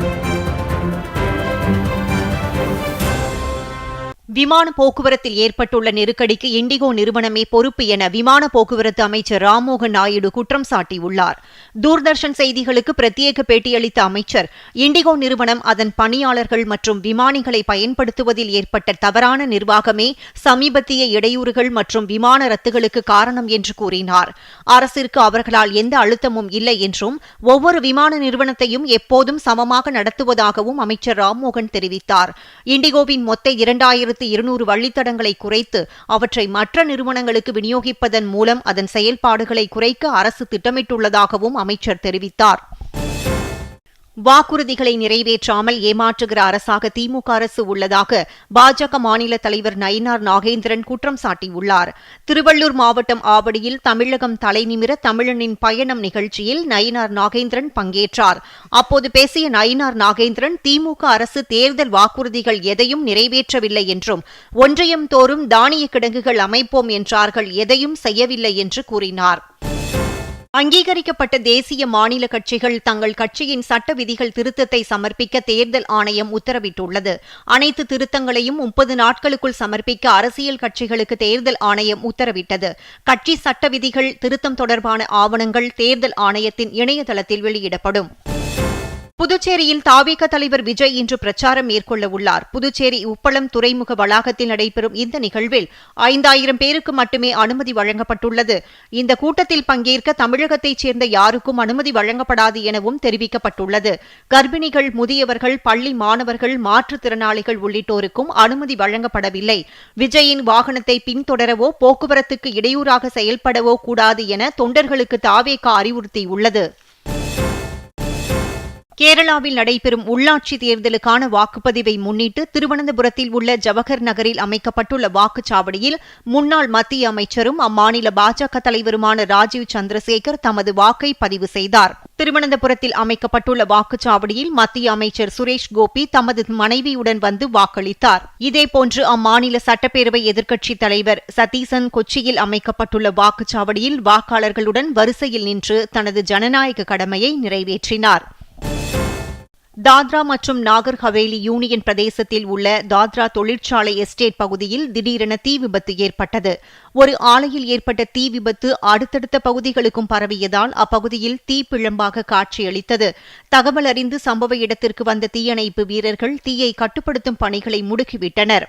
Thank you. விமான போக்குவரத்தில் ஏற்பட்டுள்ள நெருக்கடிக்கு இண்டிகோ நிறுவனமே பொறுப்பு என விமான போக்குவரத்து அமைச்சர் ராம்மோகன் நாயுடு குற்றம் சாட்டியுள்ளார். தூர்தர்ஷன் செய்திகளுக்கு பிரத்யேக பேட்டியளித்த அமைச்சர் இண்டிகோ நிறுவனம் அதன் பணியாளர்கள் மற்றும் விமானிகளை பயன்படுத்துவதில் ஏற்பட்ட தவறான நிர்வாகமே சமீபத்திய இடையூறுகள் மற்றும் விமான ரத்துகளுக்கு காரணம் என்று கூறினார். அரசிற்கு அவர்களால் எந்த அழுத்தமும் இல்லை என்றும் ஒவ்வொரு விமான நிறுவனத்தையும் எப்போதும் சமமாக நடத்துவதாகவும் அமைச்சர் ராம்மோகன் தெரிவித்தார். இண்டிகோவின் மொத்த இரண்டாயிரத்து இருநூறு வழித்தடங்களை குறைத்து அவற்றை மற்ற நிறுவனங்களுக்கு விநியோகிப்பதன் மூலம் அதன் செயல்பாடுகளை குறைக்க அரசு திட்டமிட்டுள்ளதாகவும் அமைச்சர் தெரிவித்தார். வாக்குறுதிகளை நிறைவேற்றாமல் ஏமாற்றுகிற அரசாக திமுக அரசு உள்ளதாக பாஜக மாநில தலைவர் நயினார் நாகேந்திரன் குற்றம் சாட்டியுள்ளார். திருவள்ளூர் மாவட்டம் ஆவடியில் தமிழகம் தலைநிமிர தமிழனின் பயணம் நிகழ்ச்சியில் நயினார் நாகேந்திரன் பங்கேற்றார். அப்போது பேசிய நயினார் நாகேந்திரன் திமுக அரசு தேர்தல் வாக்குறுதிகள் எதையும் நிறைவேற்றவில்லை என்றும் ஒன்றியம் தோறும் தானிய கிடங்குகள் அமைப்போம் என்றார்கள் எதையும் செய்யவில்லை என்று கூறினார். அங்கீகரிக்கப்பட்ட தேசிய மாநில கட்சிகள் தங்கள் கட்சியின் சட்ட விதிகள் திருத்தத்தை சமர்ப்பிக்க தேர்தல் ஆணையம் உத்தரவிட்டுள்ளது. அனைத்து திருத்தங்களையும் முப்பது நாட்களுக்குள் சமர்ப்பிக்க அரசியல் கட்சிகளுக்கு தேர்தல் ஆணையம் உத்தரவிட்டது. கட்சி சட்ட விதிகள் திருத்தம் தொடர்பான ஆவணங்கள் தேர்தல் ஆணையத்தின் இணையதளத்தில் வெளியிடப்படும். புதுச்சேரியில் தாவேக தலைவர் விஜய் இன்று பிரச்சாரம் மேற்கொள்ள உள்ளார். புதுச்சேரி உப்பளம் துறைமுக வளாகத்தில் நடைபெறும் இந்த நிகழ்வில் ஐந்தாயிரம் பேருக்கு மட்டுமே அனுமதி வழங்கப்பட்டுள்ளது. இந்த கூட்டத்தில் பங்கேற்க தமிழகத்தைச் சேர்ந்த யாருக்கும் அனுமதி வழங்கப்படாது எனவும் தெரிவிக்கப்பட்டுள்ளது. கர்ப்பிணிகள் முதியவர்கள் பள்ளி மாணவர்கள் மாற்றுத்திறனாளிகள் உள்ளிட்டோருக்கும் அனுமதி வழங்கப்படவில்லை. விஜயின் வாகனத்தை பின்தொடரவோ போக்குவரத்துக்கு இடையூறாக செயல்படவோ கூடாது என தொண்டர்களுக்கு தாவேகா அறிவுறுத்தியுள்ளது. கேரளாவில் நடைபெறும் உள்ளாட்சி தேர்தலுக்கான வாக்குப்பதிவை முன்னிட்டு திருவனந்தபுரத்தில் உள்ள ஜவஹர் நகரில் அமைக்கப்பட்டுள்ள வாக்குச்சாவடியில் முன்னாள் மத்திய அமைச்சரும் அம்மாநில பாஜக தலைவருமான ராஜீவ் சந்திரசேகர் தமது வாக்கை பதிவு செய்தார். திருவனந்தபுரத்தில் அமைக்கப்பட்டுள்ள வாக்குச்சாவடியில் மத்திய அமைச்சர் சுரேஷ் கோபி தமது மனைவியுடன் வந்து வாக்களித்தார். இதேபோன்று அம்மாநில சட்டப்பேரவை எதிர்க்கட்சித் தலைவர் சதீசன் கொச்சியில் அமைக்கப்பட்டுள்ள வாக்குச்சாவடியில் வாக்காளர்களுடன் வரிசையில் நின்று தனது ஜனநாயக கடமையை நிறைவேற்றினார். தாத்ரா மற்றும் நாகர் ஹவேலி யூனியன் பிரதேசத்தில் உள்ள தாத்ரா தொழிற்சாலை எஸ்டேட் பகுதியில் திடீரென தீ விபத்து ஏற்பட்டது. ஒரு ஆலையில் ஏற்பட்ட தீ விபத்து அடுத்தடுத்த பகுதிகளுக்கும் பரவியதால் அப்பகுதியில் தீ பிழம்பாக காட்சியளித்தது. தகவல் அறிந்து சம்பவ இடத்திற்கு வந்த தீயணைப்பு வீரர்கள் தீயை கட்டுப்படுத்தும் பணிகளை முடுக்கிவிட்டனர்.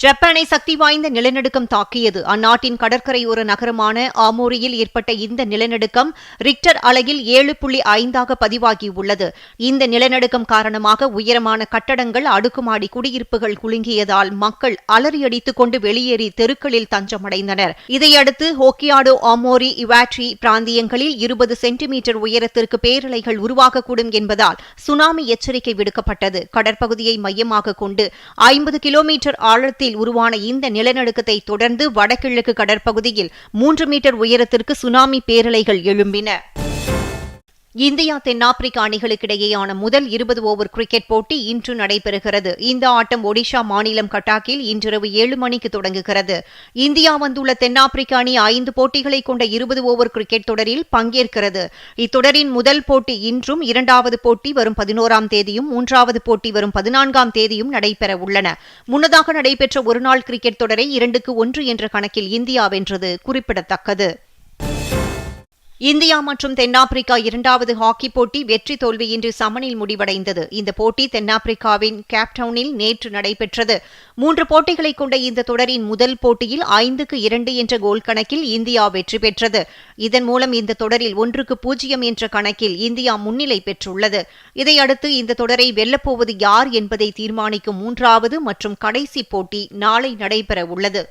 ஜப்பானை சக்தி வாய்ந்த நிலநடுக்கம் தாக்கியது. அந்நாட்டின் கடற்கரையோர நகரமான ஆமோரியில் ஏற்பட்ட இந்த நிலநடுக்கம் ரிக்டர் அலையில் ஏழு புள்ளி ஐந்தாக பதிவாகியுள்ளது. இந்த நிலநடுக்கம் காரணமாக உயரமான கட்டடங்கள் அடுக்குமாடி குடியிருப்புகள் குலுங்கியதால் மக்கள் அலறியடித்துக் கொண்டு வெளியேறி தெருக்களில் தஞ்சமடைந்தனர். இதையடுத்து ஹோக்கியாடோ ஆமோரி இவாட்ரி பிராந்தியங்களில் இருபது சென்டிமீட்டர் உயரத்திற்கு பேரலைகள் உருவாகக்கூடும் என்பதால் சுனாமி எச்சரிக்கை விடுக்கப்பட்டது. கடற்பகுதியை மையமாக கொண்டு ஐம்பது கிலோமீட்டர் ஆழத்தில் நேரத்தில் உருவான இந்த நிலநடுக்கத்தை தொடர்ந்து வடகிழக்கு கடற்பகுதியில் மூன்று மீட்டர் உயரத்திற்கு சுனாமி பேரலைகள் எழும்பின. இந்தியா தென்னாப்பிரிக்கா அணிகளுக்கிடையேயான முதல் இருபது ஓவர் கிரிக்கெட் போட்டி இன்று நடைபெறுகிறது. இந்த ஆட்டம் ஒடிஷா மாநிலம் கட்டாக்கில் இன்றிரவு ஏழு மணிக்கு தொடங்குகிறது. இந்தியா வந்துள்ள தென்னாப்பிரிக்க அணி ஐந்து போட்டிகளை கொண்ட இருபது ஓவர் கிரிக்கெட் தொடரில் பங்கேற்கிறது. இத்தொடரின் முதல் போட்டி இன்றும் இரண்டாவது போட்டி வரும் பதினோராம் தேதியும் மூன்றாவது போட்டி வரும் பதினான்காம் தேதியும் நடைபெற உள்ளன. முன்னதாக நடைபெற்ற ஒருநாள் கிரிக்கெட் தொடரை இரண்டுக்கு ஒன்று என்ற கணக்கில் இந்தியா வென்றது குறிப்பிடத்தக்கது. இந்தியா மற்றும் தென்னாப்பிரிக்கா இரண்டாவது ஹாக்கி போட்டி வெற்றி தோல்வியின்றி சமனில் முடிவடைந்தது. இந்த போட்டி தென்னாப்பிரிக்காவின் கேப்டவுனில் நேற்று நடைபெற்றது. மூன்று போட்டிகளை கொண்ட இந்த தொடரின் முதல் போட்டியில் ஐந்துக்கு இரண்டு என்ற கோல் கணக்கில் இந்தியா வெற்றி பெற்றது. இதன் மூலம் இந்த தொடரில் ஒன்றுக்கு பூஜ்ஜியம் என்ற கணக்கில் இந்தியா முன்னிலை பெற்றுள்ளது. இதையடுத்து இந்த தொடரை வெல்லப்போவது யார் என்பதை தீர்மானிக்கும் மூன்றாவது மற்றும் கடைசி போட்டி நாளை நடைபெற உள்ளது